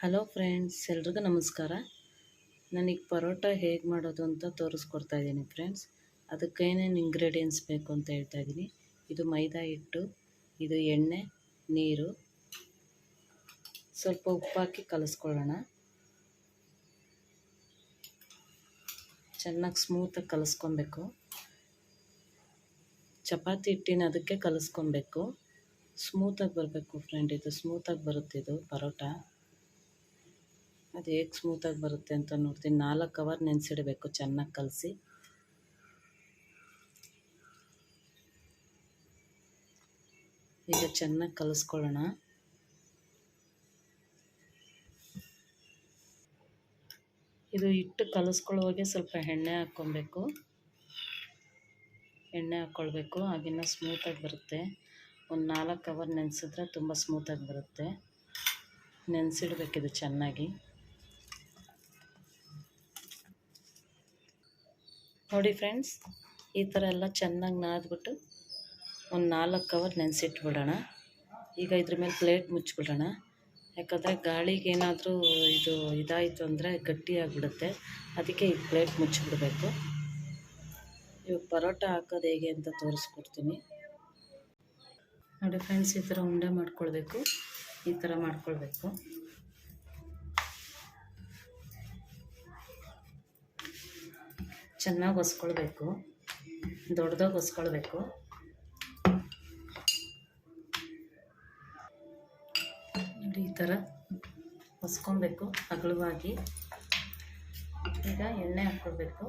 Hello friends, ಎಲ್ರಿಗೂ ನಮಸ್ಕಾರ. ನನಗೆ ಪರೋಟ ಹೇಗೆ ಮಾಡೋದು ಅಂತ ತೋರಿಸ್ಕೊಡ್ತಾ ಇದ್ದೀನಿ ಫ್ರೆಂಡ್ಸ್. ಅದಕ್ಕೆ ಏನೇನು ಇಂಗ್ರೀಡಿಯೆಂಟ್ಸ್ ಬೇಕು ಅಂತ ಹೇಳ್ತಾ ಇದ್ದೀನಿ. ಇದು ಮೈದಾ ಹಿಟ್ಟು, ಇದು ಎಣ್ಣೆ, ನೀರು. ಸ್ವಲ್ಪ ಉಪ್ಪಾಕಿ ಕಲಿಸ್ಕೊಳ್ಳೋಣ. ಚೆನ್ನಾಗಿ ಸ್ಮೂತಾಗಿ ಕಲಿಸ್ಕೊಬೇಕು. ಚಪಾತಿ ಹಿಟ್ಟಿನ ಅದಕ್ಕೆ ಕಲಿಸ್ಕೊಬೇಕು. ಸ್ಮೂತಾಗಿ ಬರಬೇಕು ಫ್ರೆಂಡ್, ಇದು ಸ್ಮೂತಾಗಿ ಬರುತ್ತೆ ಇದು ಪರೋಟ. ಅದು ಹೇಗೆ ಸ್ಮೂತಾಗಿ ಬರುತ್ತೆ ಅಂತ ನೋಡ್ತೀನಿ. ನಾಲ್ಕು ಅವರ್ ನೆನೆಸಿಡಬೇಕು, ಚೆನ್ನಾಗಿ ಕಲಸಿ. ಈಗ ಚೆನ್ನಾಗಿ ಕಲಿಸ್ಕೊಳ್ಳೋಣ. ಇದು ಹಿಟ್ಟು ಕಲಿಸ್ಕೊಳ್ಳುವಾಗೆ ಸ್ವಲ್ಪ ಎಣ್ಣೆ ಹಾಕ್ಕೊಬೇಕು. ಎಣ್ಣೆ ಹಾಕ್ಕೊಳ್ಬೇಕು. ಆಗಿನ್ನ ಸ್ಮೂತಾಗಿ ಬರುತ್ತೆ. ಒಂದು ನಾಲ್ಕು ಅವರ್ ನೆನೆಸಿದ್ರೆ ತುಂಬ ಸ್ಮೂತಾಗಿ ಬರುತ್ತೆ. ನೆನೆಸಿಡ್ಬೇಕಿದು ಚೆನ್ನಾಗಿ. ನೋಡಿ ಫ್ರೆಂಡ್ಸ್, ಈ ಥರ ಎಲ್ಲ ಚೆನ್ನಾಗಿ ನಾದ್ಬಿಟ್ಟು ಒಂದು ನಾಲ್ಕು ಅವರ್ ನೆನೆಸಿಟ್ಬಿಡೋಣ. ಈಗ ಇದ್ರ ಮೇಲೆ ಪ್ಲೇಟ್ ಮುಚ್ಚಿಬಿಡೋಣ. ಯಾಕಂದರೆ ಗಾಳಿಗೆ ಏನಾದರೂ ಇದು ಇದಾಯಿತು ಅಂದರೆ ಗಟ್ಟಿಯಾಗಿಬಿಡುತ್ತೆ ಅದಕ್ಕೆ ಈ ಪ್ಲೇಟ್ ಮುಚ್ಚಿಬಿಡಬೇಕು. ಇವಾಗ ಪರೋಟ ಹಾಕೋದು ಹೇಗೆ ಅಂತ ತೋರಿಸ್ಕೊಡ್ತೀನಿ. ನೋಡಿ ಫ್ರೆಂಡ್ಸ್, ಈ ಥರ ಉಂಡೆ ಮಾಡ್ಕೊಳ್ಬೇಕು. ಈ ಥರ ಮಾಡ್ಕೊಳ್ಬೇಕು. ಚೆನ್ನಾಗಿ ಹೊಸ್ಕೊಳ್ಬೇಕು ದೊಡ್ಡದಾಗಿ ಒಸ್ಕೊಳ್ಬೇಕು ನೋಡಿ ಈ ಥರ ಹೊಸ್ಕೊಬೇಕು ಅಗಲವಾಗಿ. ಈಗ ಎಣ್ಣೆ ಹಾಕ್ಕೊಳ್ಬೇಕು.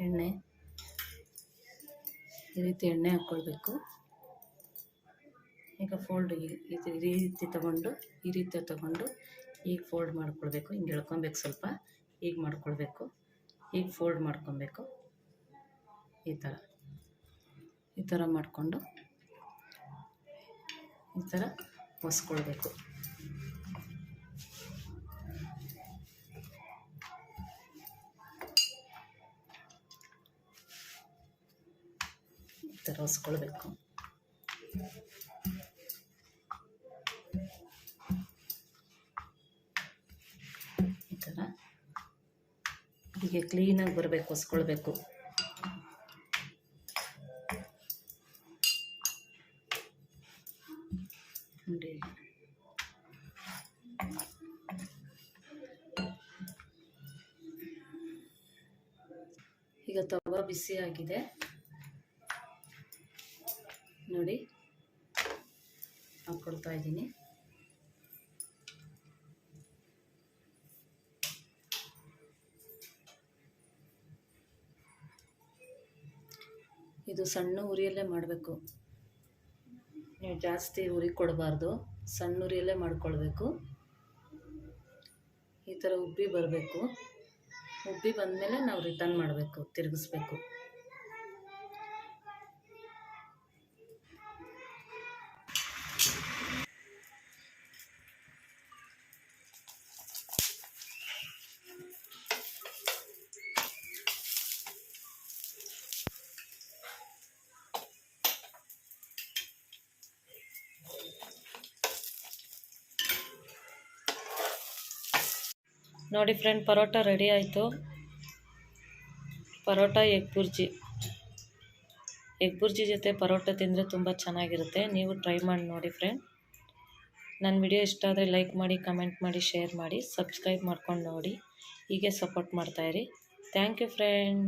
ಎಣ್ಣೆ. ಈ ರೀತಿ ಎಣ್ಣೆ ಹಾಕ್ಕೊಳ್ಬೇಕು. ಈಗ ಫೋಲ್ಡ್ ಈ ರೀತಿ ತಗೊಂಡು, ಈ ರೀತಿ ತಗೊಂಡು, ಈಗ ಫೋಲ್ಡ್ ಮಾಡ್ಕೊಳ್ಬೇಕು. ಹಿಂಗೆ ಎಳ್ಕೊಬೇಕು ಸ್ವಲ್ಪ. ಈಗ ಮಾಡ್ಕೊಳ್ಬೇಕು. ಈಗ ಫೋಲ್ಡ್ ಮಾಡ್ಕೊಬೇಕು. ಈ ಥರ. ಈ ಥರ ಮಾಡಿಕೊಂಡು ಈ ಥರ ಹೊಸ್ಕೊಳ್ಬೇಕು ಈ ಥರ ಹೊಸ್ಕೊಳ್ಬೇಕು ಹೀಗೆ ಕ್ಲೀನಾಗಿ ಬರಬೇಕು ಹೊಸ್ಕೊಳ್ಬೇಕು. ಈಗ ತವ ಬಿಸಿ ಆಗಿದೆ. ನೋಡಿ. ಹಾಕ್ಕೊಳ್ತಾ ಇದ್ದೀನಿ. ಇದು ಸಣ್ಣ ಉರಿಯಲ್ಲೇ ಮಾಡಬೇಕು. ನೀವು ಜಾಸ್ತಿ ಉರಿ ಕೊಡಬಾರ್ದು. ಸಣ್ಣ ಉರಿಯಲ್ಲೇ ಮಾಡ್ಕೊಳ್ಬೇಕು. ಈ ಥರ ಉಬ್ಬಿ ಬರಬೇಕು. ಉಬ್ಬಿ ಬಂದಮೇಲೆ ನಾವು ರಿಟರ್ನ್ ಮಾಡಬೇಕು, ತಿರುಗಿಸ್ಬೇಕು. ನೋಡಿ ಫ್ರೆಂಡ್ ಪರೋಟ ರೆಡಿ ಆಯಿತು. ಪರೋಟ ಎಗ್ ಬುರ್ಜಿ ಎಗ್ ಬುರ್ಜಿ ಜೊತೆ ಪರೋಟ ತಿಂದರೆ ತುಂಬ ಚೆನ್ನಾಗಿರುತ್ತೆ. ನೀವು ಟ್ರೈ ಮಾಡಿ ನೋಡಿ ಫ್ರೆಂಡ್ ನನ್ನ ವಿಡಿಯೋ ಇಷ್ಟ ಆದರೆ ಲೈಕ್ ಮಾಡಿ ಕಮೆಂಟ್ ಮಾಡಿ ಶೇರ್ ಮಾಡಿ ಸಬ್ಸ್ಕ್ರೈಬ್ ಮಾಡ್ಕೊಂಡು ನೋಡಿ. ಹೀಗೆ ಸಪೋರ್ಟ್ ಮಾಡ್ತಾಯಿರಿ ಥ್ಯಾಂಕ್ ಯು ಫ್ರೆಂಡ್